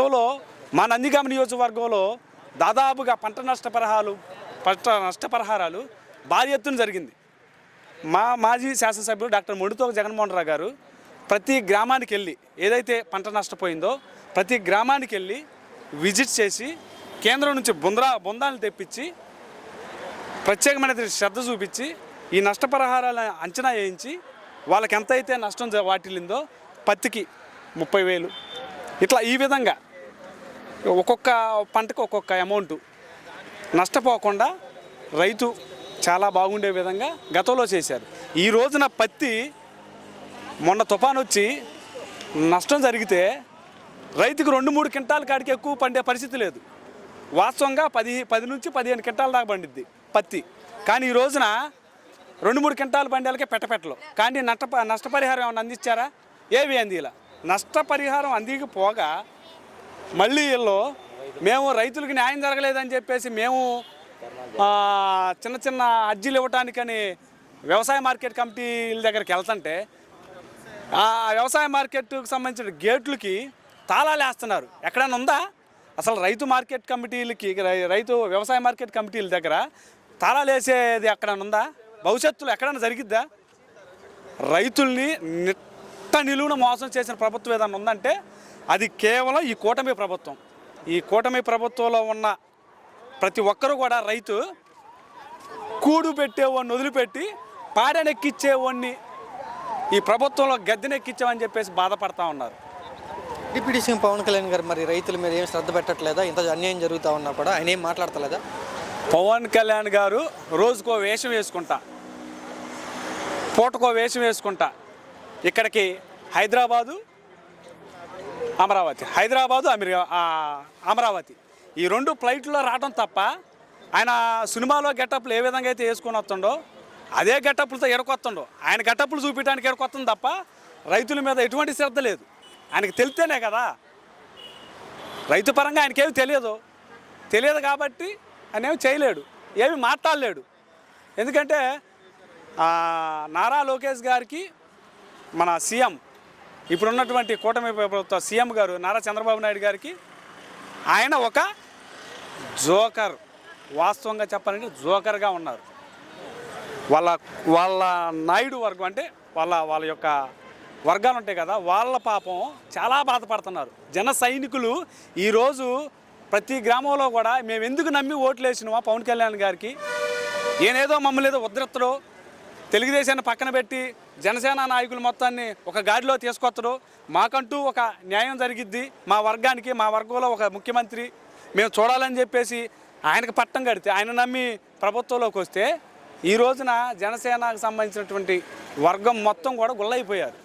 గతంలో మా నందిగామ నియోజకవర్గంలో దాదాపుగా పంట నష్టపరిహారాలు పంట నష్టపరిహారాలు భారీ ఎత్తున జరిగింది. మా మాజీ శాసనసభ్యులు డాక్టర్ మొండితో జగన్మోహన్ రావు గారు ప్రతి గ్రామానికి వెళ్ళి ఏదైతే పంట నష్టపోయిందో ప్రతి గ్రామానికి వెళ్ళి విజిట్ చేసి కేంద్రం నుంచి బుందరా బృందాలను తెప్పించి ప్రత్యేకమైన శ్రద్ధ చూపించి ఈ నష్టపరిహారాలను అంచనా వేయించి వాళ్ళకి ఎంత అయితే నష్టం వాటిల్లిందో పత్తికి ముప్పై వేలు. ఇట్లా ఈ విధంగా ఒక్కొక్క పంటకు ఒక్కొక్క అమౌంట్ నష్టపోకుండా రైతు చాలా బాగుండే విధంగా గతంలో చేశారు. ఈ రోజున పత్తి మొన్న తుఫాన్ వచ్చి నష్టం జరిగితే రైతుకు రెండు మూడు క్వింటాల కాడికి ఎక్కువ పండే పరిస్థితి లేదు. వాస్తవంగా పది పది నుంచి పదిహేను క్వింటాల దాకా పండిద్ది పత్తి. కానీ ఈ రోజున రెండు మూడు క్వింటాల పండేలకే పెట్టపెట్టలు కానీ నష్ట నష్టపరిహారం ఏమైనా అందించారా? ఏవి అందిలా నష్టపరిహారం అందికపోగా మళ్ళీ వీళ్ళు మేము రైతులకు న్యాయం జరగలేదని చెప్పేసి మేము చిన్న చిన్న అర్జీలు ఇవ్వటానికని వ్యవసాయ మార్కెట్ కమిటీల దగ్గరికి వెళ్తుంటే ఆ వ్యవసాయ మార్కెట్కు సంబంధించిన గేట్లకి తాళాలు వేస్తున్నారు. ఎక్కడైనా ఉందా? అసలు రైతు మార్కెట్ కమిటీలకి రైతు వ్యవసాయ మార్కెట్ కమిటీల దగ్గర తాళాలు వేసేది ఎక్కడైనా ఉందా? భవిష్యత్తులో ఎక్కడైనా జరిగిద్దా? రైతుల్ని నిట్ట నిలువున మోసం చేసిన ప్రభుత్వం ఏదైనా ఉందంటే అది కేవలం ఈ కూటమి ప్రభుత్వం. ఈ కూటమి ప్రభుత్వంలో ఉన్న ప్రతి ఒక్కరూ కూడా రైతు కూడు పెట్టేవాడిని వదిలిపెట్టి పాడనెక్కిచ్చేవాడిని ఈ ప్రభుత్వంలో గద్దెనెక్కించామని చెప్పేసి బాధపడతా ఉన్నారు. డిప్యూటీ సీఎం పవన్ కళ్యాణ్ గారు మరి రైతుల మీద ఏం శ్రద్ధ పెట్టట్లేదా? ఇంత అన్యాయం జరుగుతూ ఉన్నా కూడా ఆయన ఏం మాట్లాడతలేదా? పవన్ కళ్యాణ్ గారు రోజుకో వేషం వేసుకుంటా. పూటకో వేషం వేసుకుంటా. ఇక్కడికి హైదరాబాదు అమరావతి. హైదరాబాదు అమెరికా అమరావతి. ఈ రెండు ఫ్లైట్లో రావడం తప్ప ఆయన సినిమాలో గెటప్లు ఏ విధంగా అయితే వేసుకొని వస్తుండో అదే గెటప్లతో ఎడకొస్తుండో ఆయన గెటప్లు చూపించడానికి ఎడకొస్తుంది తప్ప రైతుల మీద ఎటువంటి శ్రద్ధ లేదు. ఆయనకి తెలితేనే కదా. రైతు పరంగా ఆయనకేమి తెలియదు. తెలియదు కాబట్టి ఆయన ఏమి చేయలేడు. ఏమి మాట్లాడలేడు. ఎందుకంటే నారా లోకేష్ గారికి మన సీఎం ఇప్పుడున్నటువంటి కూటమి ప్రభుత్వ సీఎం గారు నారా చంద్రబాబు నాయుడు గారికి ఆయన ఒక జోకర్. వాస్తవంగా చెప్పాలంటే జోకర్గా ఉన్నారు. వాళ్ళ వాళ్ళ నాయుడు వర్గం అంటే వాళ్ళ వాళ్ళ యొక్క వర్గాలు ఉంటాయి కదా వాళ్ళ పాపం చాలా బాధపడుతున్నారు. జన సైనికులు ఈరోజు ప్రతి గ్రామంలో కూడా మేము ఎందుకు నమ్మి ఓట్లు వేసినామా పవన్ కళ్యాణ్ గారికి? ఏనేదో మమ్మల్ని ఏదో ఉద్రత్తడు తెలుగుదేశాన్ని పక్కన పెట్టి జనసేన నాయకులు మొత్తాన్ని ఒక గాడిలో తీసుకొత్తడు. మాకంటూ ఒక న్యాయం జరిగిద్ది. మా వర్గానికి మా వర్గంలో ఒక ముఖ్యమంత్రి. మేము చూడాలని చెప్పేసి ఆయనకు పట్టం కడితే ఆయన నమ్మి ప్రభుత్వంలోకి వస్తే ఈ రోజున జనసేనకు సంబంధించినటువంటి వర్గం మొత్తం కూడా గుల్లైపోయారు.